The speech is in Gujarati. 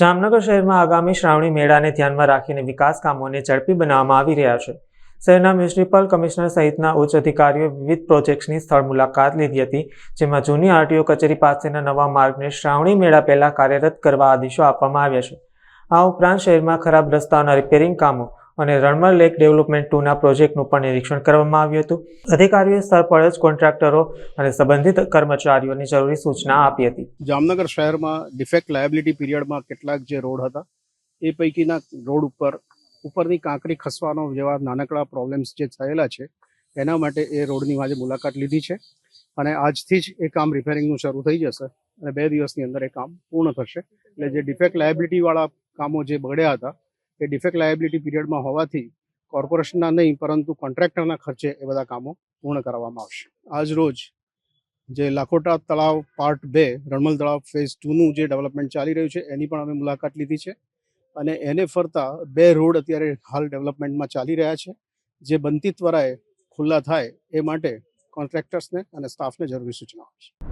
જામનગર શહેરમાં આગામી શ્રાવણી મેળાને ધ્યાનમાં રાખીને વિકાસ કામોને ઝડપી બનાવવામાં આવી રહ્યા છે. શહેરના મ્યુનિસિપલ કમિશનર સહિતના ઉચ્ચ અધિકારીઓએ વિવિધ પ્રોજેક્ટ્સની સ્થળ મુલાકાત લીધી હતી, જેમાં જૂની આરટીઓ કચેરી પાસેના નવા માર્ગને શ્રાવણી મેળા પહેલા કાર્યરત કરવા આદેશો આપવામાં આવ્યા છે. આ ઉપરાંત શહેરમાં ખરાબ રસ્તાઓના રિપેરિંગ કામો અને રણમલ લેક ડેવલપમેન્ટ ટુના પ્રોજેક્ટનું પણ નિરીક્ષણ કરવામાં આવ્યું હતું. અધિકારીઓએ સ્થળ પર જ કોન્ટ્રાક્ટરો અને સંબંધિત કર્મચારીઓને જરૂરી સૂચના આપી હતી. જામનગર શહેરમાં ડિફેક્ટ લાયબિલિટી પીરિયડમાં કેટલાક જે રોડ હતા, એ પૈકીના રોડ ઉપર, ઉપરની કાંકરી ખસવાનો જેવા નાનકડા પ્રોબ્લેમ્સ જે થયેલા છે, એના માટે એ રોડની આજે મુલાકાત લીધી છે. અને આજથી જ એ કામ રિપેરિંગનું શરૂ થઈ જશે અને બે દિવસની અંદર એ કામ પૂર્ણ થશે. એટલે જે ડિફેક્ટ લાયબિલિટીવાળા કામો જે બગડ્યા હતા એ ડિફેક્ટ લાયબિલિટી પીરિયડમાં હોવાથી કોર્પોરેશનના નહીં, પરંતુ કોન્ટ્રાક્ટરના ખર્ચે એ બધા કામો પૂર્ણ કરવામાં આવશે. આજ રોજ જે લાખોટા તળાવ પાર્ટ બે, રણમલ તળાવ ફેઝ ટુનું જે ડેવલપમેન્ટ ચાલી રહ્યું છે, એની પણ અમે મુલાકાત લીધી છે. અને એને ફરતા બે રોડ અત્યારે હાલ ડેવલપમેન્ટમાં ચાલી રહ્યા છે, જે બનતી ત્વરાએ ખુલ્લા થાય એ માટે કોન્ટ્રાક્ટર્સને અને સ્ટાફને જરૂરી સૂચના આપશે